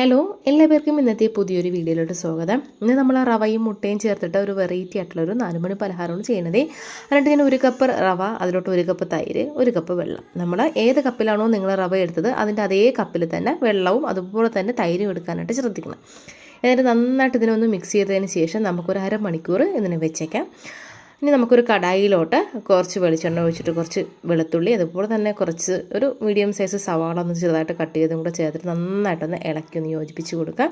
Hello എല്ലാവർക്കും ഇന്നത്തെ പുതിയൊരു വീഡിയോയിലോട്ട് സ്വാഗതം. ഇന്ന് നമ്മൾ റവയും മുട്ടയും ചേർത്തിട്ട് ഒരു വെറൈറ്റി ആയിട്ടുള്ള ഒരു നാലുമണി പലഹാരമാണ് ചെയ്യുന്നത്. എന്നിട്ട് ഞാൻ ഒരു കപ്പ് റവ അതിലോട്ട് ഒരു കപ്പ് തൈര് ഒരു കപ്പ് വെള്ളം. നമ്മൾ ഏത് കപ്പിലാണോ നിങ്ങൾ റവ എടുത്തത് അതിന്റെ അതേ കപ്പിൽ തന്നെ വെള്ളവും അതുപോലെ തന്നെ തൈരും എടുക്കാനായിട്ട് ശ്രദ്ധിക്കണം. എന്നിട്ട് നന്നായിട്ട് ഇതിനൊന്ന് മിക്സ് ചെയ്തതിന് ശേഷം നമുക്കൊരു അരമണിക്കൂർ ഇതിനെ വെച്ചേക്കാം. ഇനി നമുക്കൊരു കടായിലോട്ട് കുറച്ച് വെളിച്ചെണ്ണ ഒഴിച്ചിട്ട് കുറച്ച് വെളുത്തുള്ളി അതുപോലെ തന്നെ കുറച്ച് ഒരു മീഡിയം സൈസ് സവാള ഒന്ന് ചെറുതായിട്ട് കട്ട് ചെയ്തും കൂടെ ചേർത്തിട്ട് നന്നായിട്ടൊന്ന് ഇളക്കി ഒന്ന് യോജിപ്പിച്ച് കൊടുക്കുക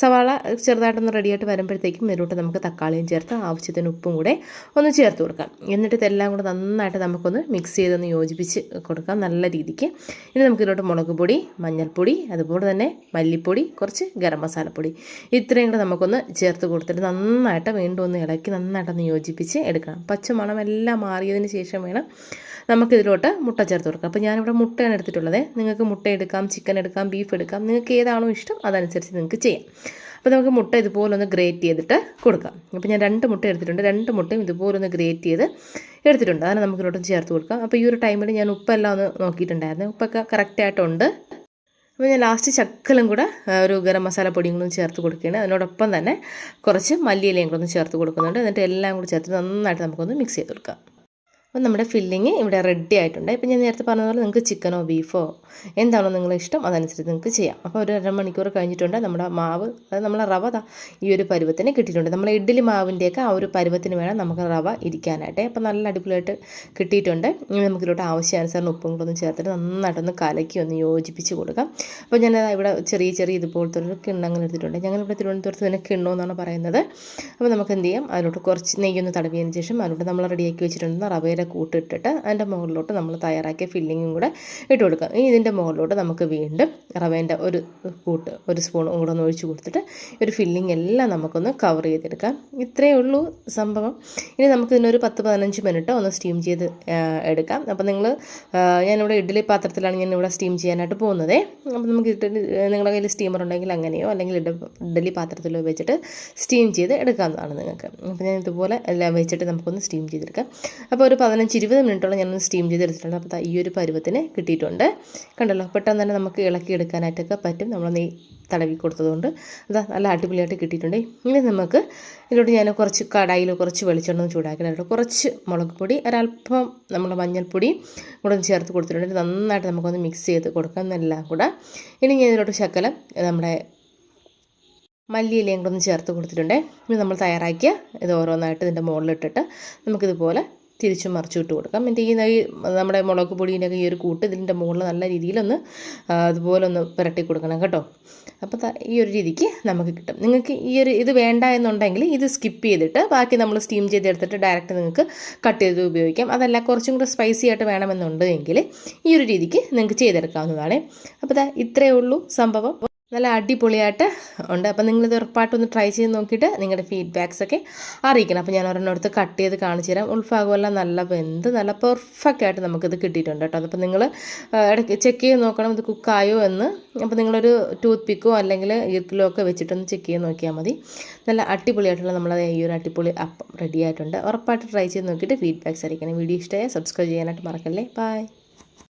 സവാള ചെറുതായിട്ടൊന്ന് റെഡിയായിട്ട് വരുമ്പോഴത്തേക്കും ഇതിലോട്ട് നമുക്ക് തക്കാളിയും ചേർത്ത് ആവശ്യത്തിന് ഉപ്പും കൂടെ ഒന്ന് ചേർത്ത് കൊടുക്കാം. എന്നിട്ട് ഇതെല്ലാം കൂടെ നന്നായിട്ട് നമുക്കൊന്ന് മിക്സ് ചെയ്തൊന്ന് യോജിപ്പിച്ച് കൊടുക്കാം നല്ല രീതിക്ക്. ഇനി നമുക്കിതിലോട്ട് മുളക് പൊടി മഞ്ഞൾപ്പൊടി അതുപോലെ തന്നെ മല്ലിപ്പൊടി കുറച്ച് ഗരം മസാലപ്പൊടി ഇത്രയും കൂടെ നമുക്കൊന്ന് ചേർത്ത് കൊടുത്തിട്ട് നന്നായിട്ട് വീണ്ടും ഒന്ന് ഇളക്കി നന്നായിട്ടൊന്ന് യോജിപ്പിച്ച് എടുക്കാം. എടുക്കണം പച്ചമണം എല്ലാം മാറിയതിന് ശേഷം വേണം നമുക്കിതിലോട്ട് മുട്ട ചേർത്ത് കൊടുക്കാം. അപ്പോൾ ഞാനിവിടെ മുട്ടയാണ് എടുത്തിട്ടുള്ളത്. നിങ്ങൾക്ക് മുട്ട എടുക്കാം ചിക്കൻ എടുക്കാം ബീഫ് എടുക്കാം. നിങ്ങൾക്ക് ഏതാണോ ഇഷ്ടം അതനുസരിച്ച് നിങ്ങൾക്ക് ചെയ്യാം. അപ്പോൾ നമുക്ക് മുട്ട ഇതുപോലൊന്ന് ഗ്രേറ്റ് ചെയ്തിട്ട് കൊടുക്കാം. അപ്പോൾ ഞാൻ രണ്ട് മുട്ട എടുത്തിട്ടുണ്ട്. രണ്ട് മുട്ടയും ഇതുപോലൊന്ന് ഗ്രേറ്റ് ചെയ്ത് എടുത്തിട്ടുണ്ട്. അതാണ് നമുക്ക് ഇതിലോട്ട് ചേർത്ത് കൊടുക്കാം. അപ്പോൾ ഈ ഒരു ടൈമിൽ ഞാൻ ഉപ്പെല്ലാം ഒന്ന് നോക്കിയിട്ടുണ്ടായിരുന്നു. ഉപ്പൊക്കെ കറക്റ്റായിട്ടുണ്ട് അപ്പോൾ ഞാൻ ലാസ്റ്റ് ചക്കലും കൂടെ ഒരു ഗരം മസാല പൊടിയും കൂടെ ചേർത്ത് കൊടുക്കുകയാണ്. അതിനോടൊപ്പം തന്നെ കുറച്ച് മല്ലിയിലയും കൂടെ ഒന്ന് ചേർത്ത് കൊടുക്കുന്നുണ്ട്. എന്നിട്ട് എല്ലാം കൂടി ചേർത്ത് നന്നായിട്ട് നമുക്കൊന്ന് മിക്സ് ചെയ്ത് കൊടുക്കാം. അപ്പോൾ നമ്മുടെ ഫില്ലിങ് ഇവിടെ റെഡി ആയിട്ടുണ്ട്. ഇപ്പം ഞാൻ നേരത്തെ പറഞ്ഞതുപോലെ പോലെ നിങ്ങൾക്ക് ചിക്കനോ ബീഫോ എന്താണോ നിങ്ങളുടെ ഇഷ്ടം അതനുസരിച്ച് നിങ്ങൾക്ക് ചെയ്യാം. അപ്പോൾ ഒരു അരമണിക്കൂർ കഴിഞ്ഞിട്ടുണ്ട്. നമ്മുടെ മാവ് അത് നമ്മളെ റവ ഈ ഒരു പരുവത്തിന് കിട്ടിയിട്ടുണ്ട്. നമ്മളെ ഇഡ്ഡലി മാവിന്റെയൊക്കെ ആ ഒരു പരുവത്തിന് വേണം നമുക്ക് റവ ഇരിക്കാനായിട്ട്. അപ്പോൾ നല്ല അടിപൊളിയായിട്ട് കിട്ടിയിട്ടുണ്ട്. ഇനി നമുക്കിലോട്ട് ആവശ്യാനുസരണം ഉപ്പും കൂടെ ഒന്ന് ചേർത്തിട്ട് നന്നായിട്ടൊന്ന് കലക്കി ഒന്ന് യോജിപ്പിച്ച് കൊടുക്കാം. അപ്പോൾ ഞാൻ ഇവിടെ ചെറിയ ചെറിയ ഇതുപോലത്തെ ഒരു കിണ്ണങ്ങൾ എടുത്തിട്ടുണ്ട്. ഞങ്ങളിവിടെ തിരുവനന്തപുരത്ത് തന്നെ കിണ്ണമെന്നാണ് പറയുന്നത്. അപ്പോൾ നമുക്ക് എന്ത് ചെയ്യാം? അതിലോട്ട് കുറച്ച് നെയ്യൊന്ന് തടവിയതിന് ശേഷം അതിലോട്ട് നമ്മൾ റെഡിയാക്കി വെച്ചിട്ടുണ്ട് റവയുടെ അതിന്റെ കൂട്ടിട്ടിട്ട് അതിന്റെ മുകളിലോട്ട് നമ്മൾ തയ്യാറാക്കിയ ഫില്ലിങ്ങും കൂടെ ഇട്ട് കൊടുക്കുക. ഇനി ഇതിന്റെ മുകളിലോട്ട് നമുക്ക് വീണ്ടും റവേന്റെ ഒരു കൂട്ട് ഒരു സ്പൂണും കൂടെ ഒന്ന് ഒഴിച്ച് കൊടുത്തിട്ട് ഒരു ഫില്ലിംഗ് എല്ലാം നമുക്കൊന്ന് കവർ ചെയ്തെടുക്കാം. ഇത്രയേ ഉള്ളൂ സംഭവം. ഇനി നമുക്ക് ഇതിനൊരു പത്ത് പതിനഞ്ച് മിനിറ്റ് ഒന്ന് സ്റ്റീം ചെയ്ത് എടുക്കാം. അപ്പോൾ നിങ്ങൾ ഞാനിവിടെ ഇഡ്ഡലി പാത്രത്തിലാണ് ഞാൻ ഇവിടെ സ്റ്റീം ചെയ്യാനായിട്ട് പോകുന്നത്. അപ്പോൾ നമുക്ക് ഇഡ്ഡലി നിങ്ങളുടെ കയ്യിൽ സ്റ്റീമർ ഉണ്ടെങ്കിൽ അങ്ങനെയോ അല്ലെങ്കിൽ ഇഡ്ഡലി പാത്രത്തിലോ വെച്ചിട്ട് സ്റ്റീം ചെയ്ത് എടുക്കാവുന്നതാണ് നിങ്ങൾക്ക്. അപ്പോൾ ഞാൻ ഇതുപോലെ എല്ലാം വെച്ചിട്ട് നമുക്കൊന്ന് സ്റ്റീം ചെയ്തെടുക്കാം. അപ്പോൾ ഒരു പതിനഞ്ച് ഇരുപത് മിനിറ്റോളം ഞാനൊന്ന് സ്റ്റീം ചെയ്തെടുത്തിട്ടുണ്ട്. അപ്പോൾ ഈ ഒരു പരുവത്തിന് കിട്ടിയിട്ടുണ്ട്. കണ്ടല്ലോ പെട്ടെന്ന് തന്നെ നമുക്ക് ഇളക്കി എടുക്കാനായിട്ടൊക്കെ പറ്റും. നമ്മൾ നെയ് തടവി കൊടുത്തതുകൊണ്ട്. അതാ നല്ല അടിപൊളിയായിട്ട് കിട്ടിയിട്ടുണ്ട്. ഇനി നമുക്ക് ഇതിലോട്ട് ഞാൻ കുറച്ച് കടായിൽ കുറച്ച് വെളിച്ചെണ്ണ ചൂടാക്കിയിട്ടുണ്ട് കുറച്ച് മുളക് പൊടി ഒരല്പം നമ്മൾ മഞ്ഞൾപ്പൊടി കൂടെ ചേർത്ത് കൊടുത്തിട്ടുണ്ട്. നന്നായിട്ട് നമുക്കൊന്ന് മിക്സ് ചെയ്ത് കൊടുക്കാം എന്നെല്ലാം കൂടെ. ഇനി ഞാൻ ഇതിലോട്ട് ശക്കലം നമ്മുടെ മല്ലിയിലയും കൂടെ ഒന്ന് ചേർത്ത് കൊടുത്തിട്ടുണ്ട്. ഇനി നമ്മൾ തയ്യാറാക്കിയ ഇത് ഓരോന്നായിട്ട് ഇതിന്റെ മുകളിലിട്ടിട്ട് നമുക്കിതുപോലെ തിരിച്ചും മറിച്ചു ഇട്ട് കൊടുക്കാം. എന്നിട്ട് ഈ നമ്മുടെ മുളക് പൊടീന്റെയൊക്കെ ഈ ഒരു കൂട്ട് ഇതിന്റെ മുകളിൽ നല്ല രീതിയിലൊന്ന് അതുപോലെ ഒന്ന് പുരട്ടി കൊടുക്കണം കേട്ടോ. അപ്പോൾ ഈ ഒരു രീതിക്ക് നമുക്ക് കിട്ടും. നിങ്ങൾക്ക് ഈ ഒരു ഇത് വേണ്ട എന്നുണ്ടെങ്കിൽ ഇത് സ്കിപ്പ് ചെയ്തിട്ട് ബാക്കി നമ്മൾ സ്റ്റീം ചെയ്തെടുത്തിട്ട് ഡയറക്റ്റ് നിങ്ങൾക്ക് കട്ട് ചെയ്ത് ഉപയോഗിക്കാം. അതല്ല കുറച്ചും കൂടെ സ്പൈസി ആയിട്ട് വേണമെന്നുണ്ടെങ്കിൽ ഈ ഒരു രീതിക്ക് നിങ്ങൾക്ക് ചെയ്തെടുക്കാവുന്നതാണ്. അപ്പോൾ ഇത്രയേ ഉള്ളൂ സംഭവം. നല്ല അടിപൊളിയായിട്ട് ഉണ്ട്. അപ്പോൾ നിങ്ങളിത് ഉറപ്പായിട്ടൊന്ന് ട്രൈ ചെയ്ത് നോക്കിയിട്ട് നിങ്ങളുടെ ഫീഡ്ബാക്സ് ഒക്കെ അറിയിക്കണം. അപ്പോൾ ഞാൻ ഒരെണ്ണം കട്ട് ചെയ്ത് കാണിച്ചു തരാം. ഉൾഭാഗമെല്ലാം നല്ല വെന്ത് നല്ല പെർഫെക്റ്റ് ആയിട്ട് നമുക്കിത് കിട്ടിയിട്ടുണ്ട് കേട്ടോ. അപ്പോൾ നിങ്ങൾ ഇടയ്ക്ക് ചെക്ക് ചെയ്ത് നോക്കണം ഇത് കുക്കായോ എന്ന്. അപ്പോൾ നിങ്ങളൊരു ടൂത്ത് പിക്കോ അല്ലെങ്കിൽ ഈർക്കിലോ ഒക്കെ വെച്ചിട്ടൊന്ന് ചെക്ക് ചെയ്ത് നോക്കിയാൽ മതി. നല്ല അടിപൊളിയായിട്ടുള്ള നമ്മളത് ഈ ഒരു അടിപൊളി അപ്പം റെഡി ആയിട്ടുണ്ട്. ഉറപ്പായിട്ട് ട്രൈ ചെയ്ത് നോക്കിയിട്ട് ഫീഡ്ബാക്സ് അറിയിക്കണം. വീഡിയോ ഇഷ്ടമായ സബ്സ്ക്രൈബ് ചെയ്യാനായിട്ട് മറക്കല്ലേ. ബൈ